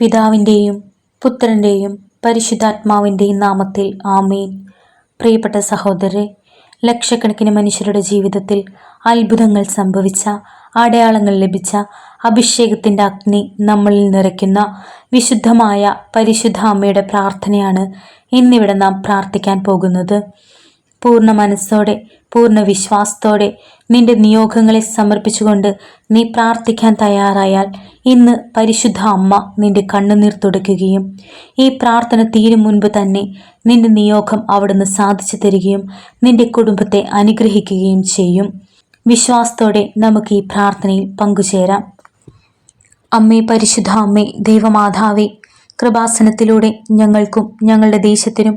പിതാവിന്റെയും പുത്രന്റെയും പരിശുദ്ധാത്മാവിന്റെയും നാമത്തിൽ ആമേൻ. പ്രിയപ്പെട്ട സഹോദരരെ ലക്ഷക്കണക്കിന് മനുഷ്യരുടെ ജീവിതത്തിൽ അത്ഭുതങ്ങൾ സംഭവിച്ച അടയാളങ്ങൾ ലഭിച്ച അഭിഷേകത്തിന്റെ അഗ്നി നമ്മളിൽ നിറയ്ക്കുന്ന വിശുദ്ധമായ പരിശുദ്ധ അമ്മയുടെ പ്രാർത്ഥനയാണ് ഇന്നിവിടെ നാം പ്രാർത്ഥിക്കാൻ പോകുന്നത്. പൂർണ മനസ്സോടെ പൂർണ വിശ്വാസത്തോടെ നിന്റെ നിയോഗങ്ങളെ സമർപ്പിച്ചുകൊണ്ട് നീ പ്രാർത്ഥിക്കാൻ തയ്യാറായാൽ ഇന്ന് പരിശുദ്ധ അമ്മ നിന്റെ കണ്ണുനീർ തുടയ്ക്കുകയും ഈ പ്രാർത്ഥന തീരും മുൻപ് തന്നെ നിന്റെ നിയോഗം അവിടുന്ന് സാധിച്ചു തരികയും നിന്റെ കുടുംബത്തെ അനുഗ്രഹിക്കുകയും ചെയ്യും. വിശ്വാസത്തോടെ നമുക്ക് ഈ പ്രാർത്ഥനയിൽ പങ്കുചേരാം. അമ്മേ പരിശുദ്ധ അമ്മേ ദൈവമാതാവേ കൃപാസനത്തിലൂടെ ഞങ്ങൾക്കും ഞങ്ങളുടെ ദേശത്തിനും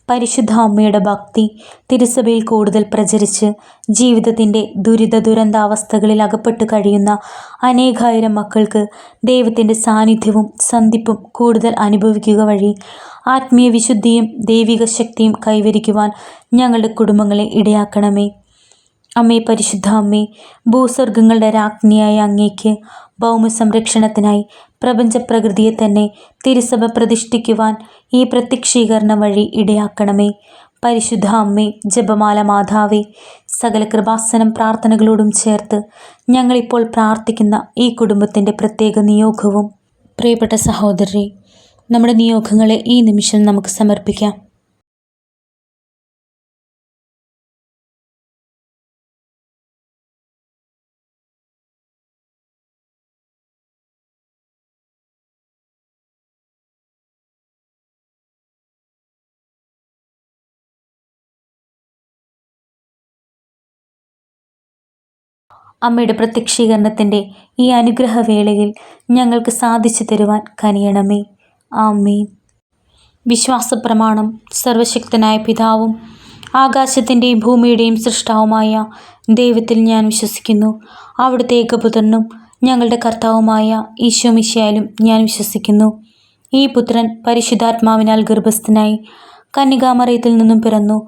പരിശുദ്ധ അമ്മയുടെ ഭക്തി തിരുസഭയിൽ കൂടുതൽ പ്രചരിച്ച് ജീവിതത്തിന്റെ ദുരിത ദുരന്താവസ്ഥകളിൽ അകപ്പെട്ട് കഴിയുന്ന അനേകായിരം മക്കൾക്ക് ദൈവത്തിന്റെ സാന്നിധ്യവും സന്ധിപ്പും കൂടുതൽ അനുഭവിക്കുക വഴി ആത്മീയ വിശുദ്ധിയും ദൈവിക ശക്തിയും കൈവരിക്കുവാൻ ഞങ്ങളുടെ കുടുംബങ്ങളെ ഇടയാക്കണമേ. അമ്മേ പരിശുദ്ധ അമ്മേ ഭൂസ്വർഗങ്ങളുടെ രാജ്ഞിയായ അങ്ങേക്ക് ഭൗമ സംരക്ഷണത്തിനായി പ്രപഞ്ചപ്രകൃതിയെ തന്നെ തിരുസഭ പ്രതിഷ്ഠിക്കുവാൻ ഈ പ്രത്യക്ഷീകരണം വഴി ഇടയാക്കണമേ. പരിശുദ്ധ അമ്മേ ജപമാല മാതാവേ സകല കൃപാസനം പ്രാർത്ഥനകളോടും ചേർത്ത് ഞങ്ങളിപ്പോൾ പ്രാർത്ഥിക്കുന്ന ഈ കുടുംബത്തിന്റെ പ്രത്യേക നിയോഗവും. പ്രിയപ്പെട്ട സഹോദരി നമ്മുടെ നിയോഗങ്ങളെ ഈ നിമിഷം നമുക്ക് സമർപ്പിക്കാം. അമ്മയുടെ പ്രത്യക്ഷീകരണത്തിന്റെ ഈ അനുഗ്രഹവേളയിൽ ഞങ്ങൾക്ക് സാധിച്ചു തരുവാൻ കനിയണമേ. ആമേൻ. വിശ്വാസപ്രമാണം സർവശക്തനായ പിതാവും ആകാശത്തിന്റെയും ഭൂമിയുടെയും സൃഷ്ടാവുമായ ദൈവത്തിൽ ഞാൻ വിശ്വസിക്കുന്നു. അവിടുത്തെ ഏകപുത്രനും ഞങ്ങളുടെ കർത്താവുമായ ഈശോമിശയാലും ഞാൻ വിശ്വസിക്കുന്നു. ഈ പുത്രൻ പരിശുദ്ധാത്മാവിനാൽ ഗർഭസ്ഥനായി കന്യകാമറയത്തിൽ നിന്നും പിറന്നു.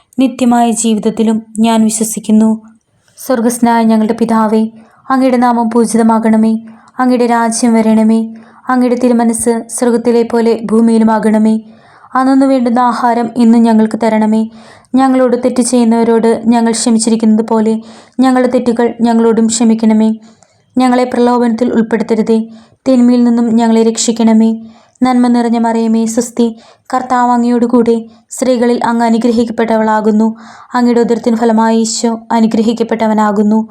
നിത്യമായ ജീവിതത്തിലും ഞാൻ വിശ്വസിക്കുന്നു. സ്വർഗസ്നായ ഞങ്ങളുടെ പിതാവേ അങ്ങയുടെ നാമം പൂജിതമാകണമേ. അങ്ങയുടെ രാജ്യം വരണമേ. അങ്ങയുടെ തിരുമനസ് സ്വർഗത്തിലെ പോലെ ഭൂമിയിലുമാകണമേ. അന്നു വേണ്ടുന്ന ആഹാരം ഇന്നും ഞങ്ങൾക്ക് തരണമേ. ഞങ്ങളോട് തെറ്റ് ചെയ്യുന്നവരോട് ഞങ്ങൾ ക്ഷമിച്ചിരിക്കുന്നത് പോലെ ഞങ്ങളുടെ തെറ്റുകൾ ഞങ്ങളോടും ക്ഷമിക്കണമേ. ഞങ്ങളെ പ്രലോഭനത്തിൽ ഉൾപ്പെടുത്തരുതേ. തിന്മയിൽ നിന്നും ഞങ്ങളെ രക്ഷിക്കണമേ. നന്മ നിറഞ്ഞ മറിയമേ സുസ്തി. കർത്താവ് അങ്ങയോടുകൂടെ സ്ത്രീകളിൽ അങ്ങ് അനുഗ്രഹിക്കപ്പെട്ടവളാകുന്നു. അങ്ങയുടെ ഉദരത്തിന് ഫലമായി ഈശോ അനുഗ്രഹിക്കപ്പെട്ടവനാകുന്നു.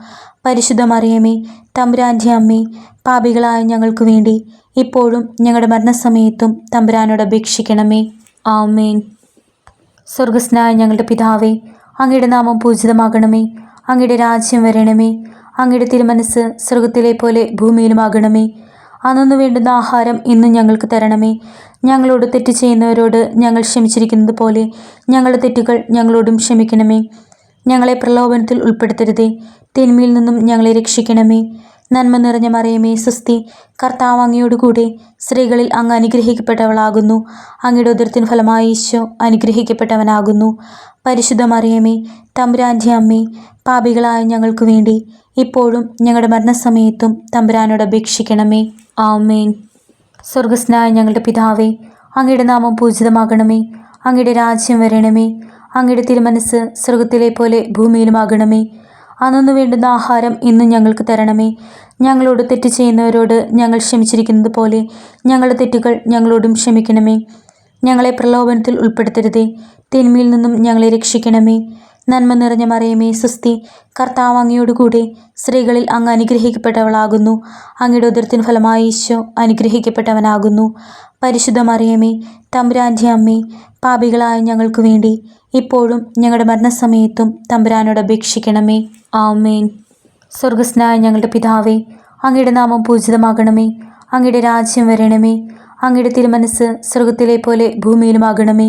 പരിശുദ്ധ മറിയമേ തമ്പുരാന്റെ അമ്മേ പാപികളായ ഞങ്ങൾക്ക് വേണ്ടി ഇപ്പോഴും ഞങ്ങളുടെ മരണസമയത്തും തമ്പുരാനോട് അപേക്ഷിക്കണമേ. ആമേൻ. സ്വർഗസ്നായ ഞങ്ങളുടെ പിതാവേ അങ്ങയുടെ നാമം പൂജിതമാകണമേ. അങ്ങയുടെ രാജ്യം വരണമേ. അങ്ങയുടെ തിരുമനസ് സ്വർഗത്തിലെ പോലെ ഭൂമിയിലുമാകണമേ. അന്നു വേണ്ടുന്ന ആഹാരം ഇന്നും ഞങ്ങൾക്ക് തരണമേ. ഞങ്ങളോട് തെറ്റ് ചെയ്യുന്നവരോട് ഞങ്ങൾ ക്ഷമിച്ചിരിക്കുന്നത് പോലെ ഞങ്ങളുടെ തെറ്റുകൾ ഞങ്ങളോടും ക്ഷമിക്കണമേ. ഞങ്ങളെ പ്രലോഭനത്തിൽ ഉൾപ്പെടുത്തരുതേ. തിന്മയിൽ നിന്നും ഞങ്ങളെ രക്ഷിക്കണമേ. നന്മ നിറഞ്ഞ മറിയമേ സുസ്തി കർത്താവ് അങ്ങയോടുകൂടെ സ്ത്രീകളിൽ അങ്ങ് അനുഗ്രഹിക്കപ്പെട്ടവളാകുന്നു. അങ്ങയുടെ ഉദരത്തിന് ഫലമായി ഈശോ അനുഗ്രഹിക്കപ്പെട്ടവനാകുന്നു. പരിശുദ്ധ മറിയമേ തമ്പുരാന്റെ അമ്മേ പാപികളായ ഞങ്ങൾക്ക് വേണ്ടി ഇപ്പോഴും ഞങ്ങളുടെ മരണസമയത്തും തമ്പുരാനോട് അപേക്ഷിക്കണമേ. ആമേൻ. സ്വർഗസ്നായ ഞങ്ങളുടെ പിതാവേ അങ്ങയുടെ നാമം പൂജിതമാകണമേ. അങ്ങയുടെ രാജ്യം വരണമേ. അങ്ങയുടെ തിരുമനസ് സ്വർഗത്തിലെ പോലെ ഭൂമിയിലുമാകണമേ. അന്നു വേണ്ടുന്ന ആഹാരം ഇന്നും ഞങ്ങൾക്ക് തരണമേ. ഞങ്ങളോട് തെറ്റ് ചെയ്യുന്നവരോട് ഞങ്ങൾ ക്ഷമിച്ചിരിക്കുന്നത് പോലെ ഞങ്ങളുടെ തെറ്റുകൾ ഞങ്ങളോടും ക്ഷമിക്കണമേ. ഞങ്ങളെ പ്രലോഭനത്തിൽ ഉൾപ്പെടുത്തരുതേ. തിന്മയിൽ നിന്നും ഞങ്ങളെ രക്ഷിക്കണമേ. നന്മ നിറഞ്ഞ മറിയമേ സുസ്തി. കർത്താവ് അങ്ങയോടുകൂടെ സ്ത്രീകളിൽ അങ്ങ് അനുഗ്രഹിക്കപ്പെട്ടവളാകുന്നു. അങ്ങയുടെ ഉദരത്തിന് ഫലമായി ഈശോ അനുഗ്രഹിക്കപ്പെട്ടവനാകുന്നു. പരിശുദ്ധ മറിയമേ തമ്പുരാന്റെ അമ്മേ പാപികളായ ഞങ്ങൾക്ക് വേണ്ടി ഇപ്പോഴും ഞങ്ങളുടെ മരണസമയത്തും തമ്പുരാനോട് അപേക്ഷിക്കണമേ. ആമേൻ. സ്വർഗസ്നായ ഞങ്ങളുടെ പിതാവേ അങ്ങയുടെ നാമം പൂജിതമാകണമേ. അങ്ങയുടെ രാജ്യം വരണമേ. അങ്ങയുടെ തിരുമനസ് സ്വർഗത്തിലെ പോലെ ഭൂമിയിലുമാകണമേ.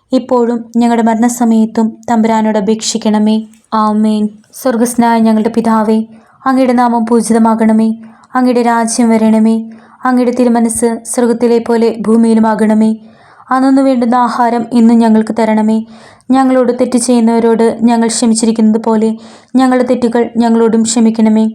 ഇപ്പോഴും ഞങ്ങളുടെ മരണസമയത്തും തമ്പുരാനോട് അപേക്ഷിക്കണമേ. ആമേൻ. സ്വർഗസ്നായ ഞങ്ങളുടെ പിതാവേ അങ്ങയുടെ നാമം പൂജിതമാകണമേ. അങ്ങയുടെ രാജ്യം വരണമേ. അങ്ങയുടെ തിരുമനസ് സ്വർഗത്തിലെ പോലെ ഭൂമിയിലുമാകണമേ. അന്നു വേണ്ടുന്ന ആഹാരം ഇന്നും ഞങ്ങൾക്ക് തരണമേ. ഞങ്ങളോട് തെറ്റ് ചെയ്യുന്നവരോട് ഞങ്ങൾ ക്ഷമിച്ചിരിക്കുന്നത് പോലെ ഞങ്ങളുടെ തെറ്റുകൾ ഞങ്ങളോടും ക്ഷമിക്കണമേ.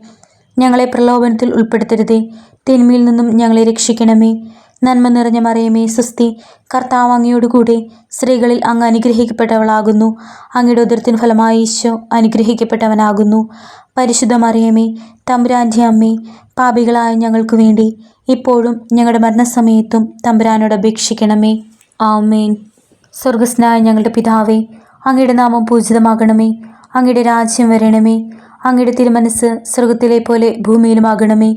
ഞങ്ങളെ പ്രലോഭനത്തിൽ ഉൾപ്പെടുത്തരുതേ. തിന്മയിൽ നിന്നും ഞങ്ങളെ രക്ഷിക്കണമേ. നന്മ നിറഞ്ഞ മറിയമേ സുസ്തി. കർത്താവ് അങ്ങയോടുകൂടെ സ്ത്രീകളിൽ അങ്ങ് അനുഗ്രഹിക്കപ്പെട്ടവളാകുന്നു. അങ്ങയുടെ ഉദരത്തിന് ഫലമായി ഈശോ അനുഗ്രഹിക്കപ്പെട്ടവനാകുന്നു. പരിശുദ്ധ മറിയമേ തമ്പുരാന്റെ അമ്മേ പാപികളായ ഞങ്ങൾക്ക് വേണ്ടി ഇപ്പോഴും ഞങ്ങളുടെ മരണസമയത്തും തമ്പുരാനോട് അപേക്ഷിക്കണമേ. ആമേൻ. സ്വർഗസ്നായ ഞങ്ങളുടെ പിതാവേ അങ്ങയുടെ നാമം പൂജിതമാകണമേ. അങ്ങയുടെ രാജ്യം വരണമേ. അങ്ങയുടെ തിരുമനസ് സ്വർഗത്തിലെ പോലെ ഭൂമിയിലുമാകണമേ.